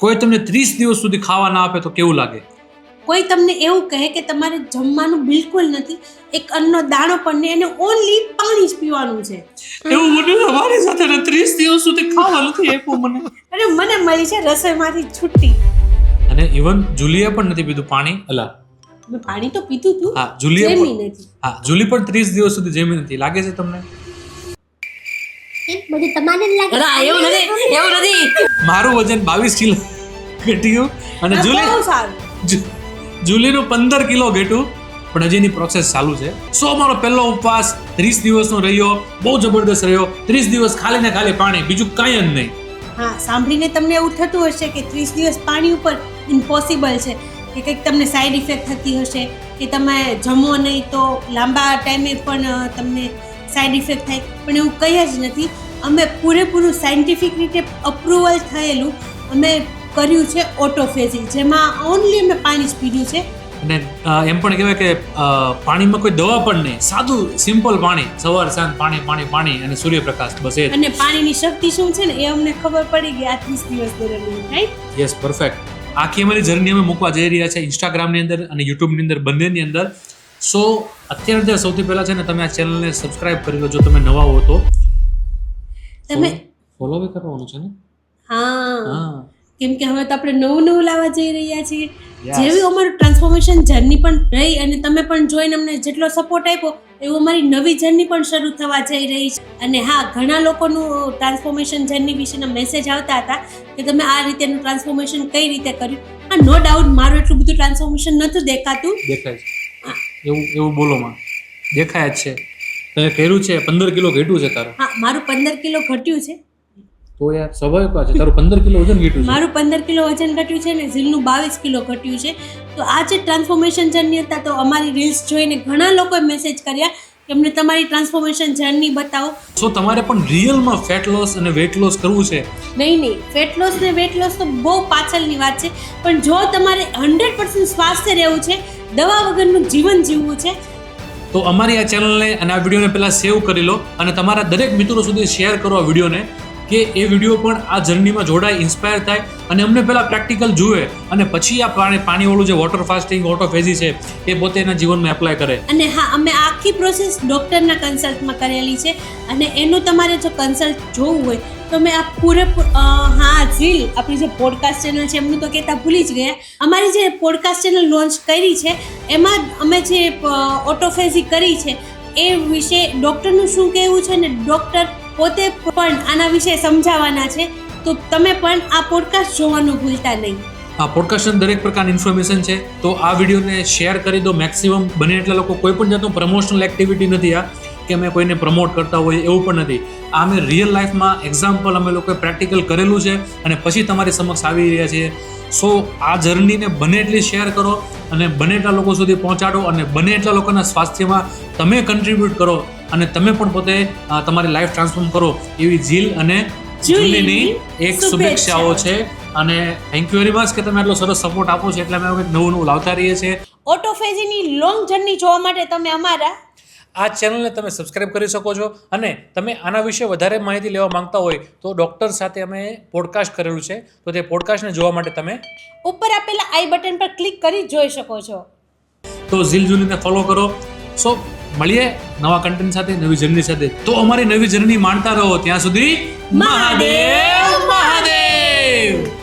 કોઈ તમને ત્રીસ દિવસ સુધી ખાવા ના આપે તો કેવું લાગે? કોઈ તમને એવું કહે કે તમારે જમવાનું બિલકુલ નથી એક અન્નનો દાણો પણ અને ઓનલી પાણી જ પીવાનું છે. એવું મને અમારી સાથે ને ત્રીસ દિવસ સુધી ખાવા નથી આપ્યું મને. અરે મને મળી છે રસોઈમાંથી છુટ્ટી અને ઇવન જુલિયા પણ નથી પીધું પાણી અલા. મેં પાણી તો પીધું હતું હા જુલી જેમી નથી હા જુલી પણ ત્રીસ દિવસ સુધી જેમી નથી. લાગે છે તમને? બધું તમારે લાગે ના એવું નથી એવું નથી. મારું વજન બાવીસ કિલો ઘટ્યું અને જુલી જુલીનું પંદર કિલો ઘટ્યું પણ હજી એની પ્રોસેસ ચાલુ છે. સો મારો પહેલો ઉપવાસ ત્રીસ દિવસનો રહ્યો બહુ જબરદસ્ત રહ્યો. ત્રીસ દિવસ ખાલી ને ખાલી પાણી બીજું કાંઈ જ નહીં. હા સાંભળીને તમને એવું થતું હશે કે ત્રીસ દિવસ પાણી ઉપર ઇમ્પોસિબલ છે. કે કંઈક તમને સાઈડ ઇફેક્ટ થતી હશે કે તમે જમો નહીં તો લાંબા ટાઈમે પણ તમને સાઈડ ઇફેક્ટ થાય. પણ એવું કંઈ જ નથી. અમે પૂરેપૂરું સાયન્ટિફિક રીતે અપ્રુવલ થયેલું અમે કર્યું છે ઓટોફેઝી જેમાં ઓનલી અમે પાણી જ પીધું છે. અને એમ પણ કહેવાય કે પાણીમાં કોઈ દવા પણ નહીં. સાદું સિમ્પલ પાણી. સવાર સાંજ પાણી પાણી પાણી અને સૂર્યપ્રકાશ બસ એ અને પાણીની શક્તિ શું છે ને એ અમને ખબર પડી ગઈ આ ત્રીસ દિવસ દરમિયાન રાઈટ યસ પરફેક્ટ આખી અમારી જર્ની અમે મૂકવા જઈ રહ્યા છે ઇન્સ્ટાગ્રામની અંદર અને યુટ્યુબની અંદર બંનેની અંદર. સો અત્યારે સૌથી પહેલાં છે ને તમે આ ચેનલને સબસ્ક્રાઇબ કરી લો જો તમે નવા હો તો. તમે ફોલો બી કરવાનું છે ને? હા. હા. કેમ કે હવે તો આપણે નવું નવું લાવવા જઈ રહ્યા છીએ. જેવી અમારું ટ્રાન્સફોર્મેશન જર્ની પણ રહી અને તમે પણ જોઈને અમને જેટલો સપોર્ટ આપ્યો એવું અમારી નવી જર્ની પણ શરૂ થવા જઈ રહી છે. અને હા ઘણા લોકોનું ટ્રાન્સફોર્મેશન જર્ની વિશેના મેસેજ આવતા હતા કે તમે આ રીતેનું ટ્રાન્સફોર્મેશન કઈ રીતે કર્યું? હા નો ડાઉટ મારું એટલું બધું ટ્રાન્સફોર્મેશન નહોતું દેખાતું. દેખાય છે. એવું એવું બોલો માં. દેખાય જ છે. તમે કર્યું છે પંદર કિલો ઘટ્યું છે તારું. હા મારું પંદર કિલો ઘટ્યું છે. તો યાર સ્વાભાવિક વાત છે. તારું પંદર કિલો વજન ઘટ્યું છે. મારું પંદર કિલો વજન ઘટ્યું છે ને ઝીલનું બાવીસ કિલો ઘટ્યું છે. તો આ જે ટ્રાન્સફોર્મેશન જર્ની હતા તો અમારી રીલ્સ જોઈને ઘણા લોકોએ મેસેજ કર્યા કે અમને તમારી ટ્રાન્સફોર્મેશન જર્ની બતાવો. સો તમારે પણ રિયલમાં ફેટ લોસ અને વેટ લોસ કરવું છે? નહીં નહીં. ફેટ લોસ ને વેટ લોસ તો બહુ પાછળની વાત છે. પણ જો તમારે હંડ્રેડ પર્સન્ટ સ્વાસ્થ્ય રહેવું છે દવા વગરનું જીવન જીવવું છે તો અમારી આ ચેનલને અને આ વિડીયોને પહેલાં સેવ કરી લો અને તમારા દરેક મિત્રો સુધી શેર કરો આ વિડીયોને. કે એ વીડિયો પણ આ જર્નીમાં જોડાય ઇન્સ્પાયર થાય અને અમને પહેલાં પ્રેક્ટિકલ જુએ અને પછી આ પાણી, પાણીવાળું જે વોટર ફાસ્ટિંગ ઓટોફેઝી છે, એ પોતે એના જીવનમાં એપ્લાય કરે. અને હા, અમે આખી પ્રોસેસ ડૉક્ટરના કન્સલ્ટમાં કરેલી છે અને એનું તમારે જો કન્સલ્ટ જોવું હોય તો મેં આ પૂરેપૂર હા ઝીલ આપણી જે પોડકાસ્ટ ચેનલ છે, એમનું તો કહેતા ભૂલી જ ગયા. અમારી જે પોડકાસ્ટ ચેનલ લોન્ચ કરી છે, એમાં અમે જે ઓટોફેઝી કરી છે, એ વિશે ડૉક્ટરનું શું કહેવું છે ને ડૉક્ટર પોતે પણ આના વિશે સમજાવવાના છે, તો તમે પણ આ પોડકાસ્ટ જોવાનું ભૂલતા નહીં. આ પોડકાસ્ટની દરેક પ્રકારની ઇન્ફોર્મેશન છે, તો આ વિડીયોને શેર કરી દો. મેક્સિમમ બને એટલા લોકો કોઈ પણ જાતનું પ્રમોશનલ એક્ટિવિટી નથી આ, કે અમે કોઈને પ્રમોટ કરતા હોય એવું પણ નથી. આ અમે રિયલ લાઈફમાં એક્ઝામ્પલ અમે લોકોએ પ્રેક્ટિકલ કરેલું છે અને પછી તમારી સમક્ષ આવી રહ્યા છીએ. સો આ જર્નીને બને એટલી શેર કરો અને બને એટલા લોકો સુધી પહોંચાડો અને બને એટલા લોકોના સ્વાસ્થ્યમાં તમે કન્ટ્રીબ્યુટ કરો. અને તમે પણ પોતે તમારી લાઈફ ટ્રાન્સફોર્મ કરો એવી જીલ અને જુલીની એક શુભેચ્છાઓ છે. અને થેન્ક યુ વેરી મચ કે તમે આટલો સરસ સપોર્ટ આપો છો એટલે અમે હવે નવું નવું લાવતા રહીએ છીએ. ઓટોફેજીની લોંગ જર્ની જોવા માટે તમે અમારા આ ચેનલને તમે સબસ્ક્રાઇબ કરી શકો છો અને તમે આના વિશે વધારે માહિતી લેવા માંગતા હોય તો ડૉક્ટર સાથે અમે પોડકાસ્ટ કરેલું છે. તો તે પોડકાસ્ટને જોવા માટે તમે ઉપર આપેલા આઈ બટન પર ક્લિક કરી જોઈ શકો છો. તો ઝીલ ઝુલીને ફોલો કરો. સો મળીએ નવા કન્ટેન્ટ સાથે, નવી જર્ની સાથે. તો અમારી નવી જર્ની માણતા રહો. ત્યાં સુધી મહાદેવ મહાદેવ!